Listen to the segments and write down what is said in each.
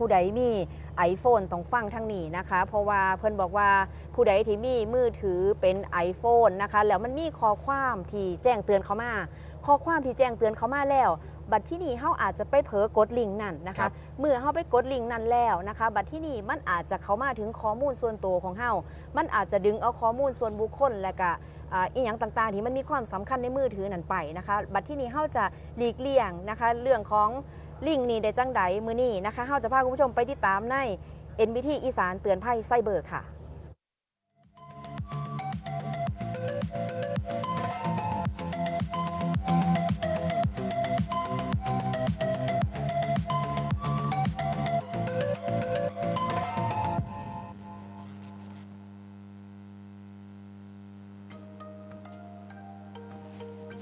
ผู้ใดมี iPhone ต้องฟังทางนี้นะคะ เพราะว่าเพื่อนบอกว่าผู้ใดที่มีมือถือเป็น iPhone นะคะ แล้วมันมีข้อความที่แจ้งเตือนเขามา ข้อความที่แจ้งเตือนเขามาแล้ว บัดที่นี่เฮาอาจจะไปเผลอกดลิงก์นั่นนะครัคะ บ เมื่อเฮาไปกดลิงก์นั้นแล้วนะคะ บัดที่นี่มันอาจจะเข้ามาถึงข้อมูลส่วนตัวของเฮามันอาจจะดึงเอาข้อมูลส่วนบุคคลและก็อ่าอีหยังต่างๆ ที่มันมีความสำคัญในมือถือนั้นไปนะคะ บัดที่นี้เฮาจะหลีกเลี่ยงนะคะ เรื่องของลิงก์นี้ได้จังใดมือนี้นะคะเฮาจะพาคุณผู้ชมไปติดตามใน NBT อีสานเตือนภัยไซเบอร์ค่ะ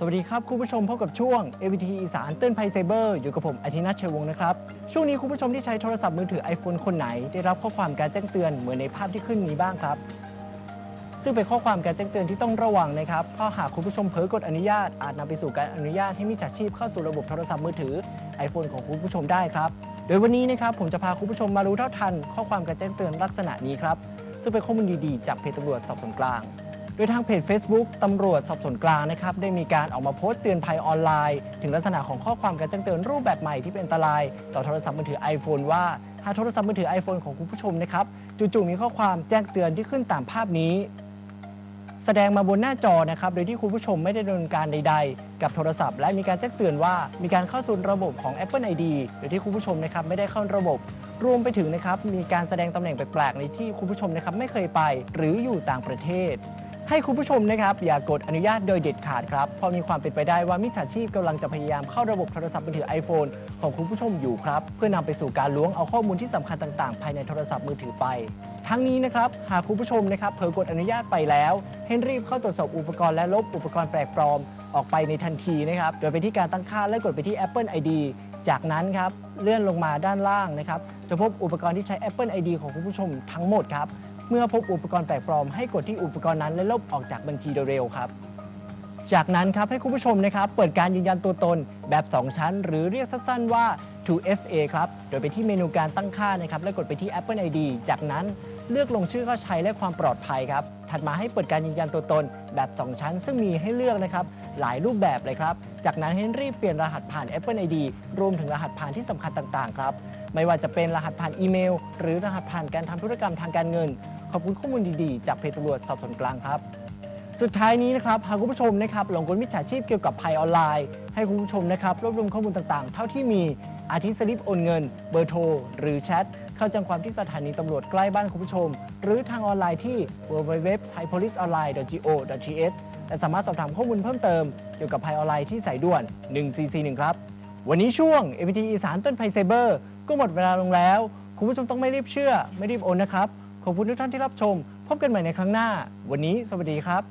สวัสดีครับ คุณผู้ชมพบกับช่วง AVT อีสานเตือนภัยไซเบอร์อยู่กับผมอาทินัทชัยวงศ์นะครับ ช่วงนี้คุณผู้ชมที่ใช้โทรศัพท์มือถือ iPhone คนไหน ได้รับข้อความการแจ้งเตือนเหมือนในภาพที่ขึ้นนี้บ้างครับ ซึ่งเป็นข้อความการแจ้งเตือนที่ต้องระวังนะครับเพราะหากคุณผู้ชมเผลอกดอนุญาตอาจนำไปสู่การอนุญาตให้มิจฉาชีพเข้าสู่ระบบโทรศัพท์มือถือ iPhone ของคุณผู้ชมได้ครับ โดยวันนี้นะครับผมจะพาคุณผู้ชมมารู้เท่าทัน ข้อความการแจ้งเตือนลักษณะนี้ครับซึ่งเป็นข้อมูลดีๆจากเพจตำรวจสอบสวนกลาง โดยทางเพจ Facebook ตำรวจสอบสวนกลางนะครับได้มีการออกมาโพสต์เตือนภัยออนไลน์ ถึงลักษณะของข้อความการแจ้งเตือนรูปแบบใหม่ที่เป็นอันตราย ต่อโทรศัพท์มือถือ iPhone ว่าหากโทรศัพท์มือถือ iPhone ของคุณผู้ชมนะครับจู่ๆมีข้อความแจ้งเตือนที่ขึ้นตามภาพนี้ แสดงมาบนหน้าจอนะครับโดยที่คุณผู้ชมไม่ได้ดำเนินการใด ๆ กับโทรศัพท์ และมีการแจ้งเตือนว่ามีการเข้าสู่ระบบของ Apple ID โดยที่คุณผู้ชมนะครับไม่ได้เข้าระบบรวมไปถึงนะครับมีการแสดงตำแหน่งแปลกๆในที่คุณผู้ชมนะครับไม่เคยไป หรืออยู่ต่างประเทศ ให้คุณผู้ชมนะครับอย่ากดอนุญาตโดยเด็ดขาดครับเพราะมีความเป็นไปได้ว่ามิจฉาชีพกำลังจะพยายามเข้าระบบโทรศัพท์มือถือ iPhone ของคุณผู้ชมอยู่ครับเพื่อนำไปสู่การล้วงเอาข้อมูลที่สำคัญต่างๆ ภายในโทรศัพท์มือถือไป ทั้งนี้นะครับหากคุณผู้ชมนะครับเผลอกดอนุญาตไปแล้วให้รีบเข้าตรวจสอบอุปกรณ์และลบอุปกรณ์แปลกปลอมออกไปในทันทีนะครับโดยไปที่การตั้งค่าและกดไปที่ Apple ID จากนั้นครับเลื่อนลงมาด้านล่างนะครับจะพบอุปกรณ์ที่ใช้ Apple ID ของคุณผู้ชมทั้งหมดครับ เมื่อพบอุปกรณ์แปลกปลอมให้กดที่อุปกรณ์นั้นและลบออกจากบัญชีโดยเร็วครับ จากนั้นครับให้คุณผู้ชมนะครับเปิดการยืนยันตัวตนแบบ 2 ชั้น หรือเรียกสั้นๆว่า 2FA ครับโดยไปที่เมนูการตั้งค่านะครับและกดไปที่ Apple ID จากนั้นเลือกลงชื่อเข้าใช้และความปลอดภัยครับ ถัดมาให้เปิดการยืนยันตัวตนแบบ 2 ชั้น ซึ่งมีให้เลือกนะครับหลายรูปแบบเลยครับ จากนั้นให้รีบเปลี่ยนรหัสผ่าน Apple ID รวมถึงรหัสผ่านที่สำคัญต่างๆ ครับ ไม่ว่าจะเป็นรหัสผ่านอีเมล หรือรหัสผ่านการทำธุรกรรมทางการเงิน ขอบคุณข้อมูลดีๆ จากเพจตำรวจสอบสวนกลางครับ สุดท้ายนี้นะครับหากคุณผู้ชมนะครับหลงกลมิจฉาชีพเกี่ยวกับภัยออนไลน์ ให้คุณผู้ชมนะครับรวบรวมข้อมูลต่างๆ เท่าที่มีอาทิสลิปโอนเงิน เบอร์โทร หรือแชทเข้าแจ้งความที่สถานีตำรวจใกล้บ้านคุณผู้ชม หรือทางออนไลน์ที่ www.thaipoliceonline.go.th และสามารถสอบถามข้อมูลเพิ่มเติมเกี่ยวกับภัยออนไลน์ที่สายด่วน 1441 ครับ วันนี้ช่วง MT อีสานต้นภัยไซเบอร์ ก็หมดเวลาลงแล้ว คุณผู้ชมต้องไม่รีบเชื่อ ไม่รีบโอนนะครับ ขอบคุณทุกท่านที่รับชม พบกันใหม่ในครั้งหน้า วันนี้สวัสดีครับ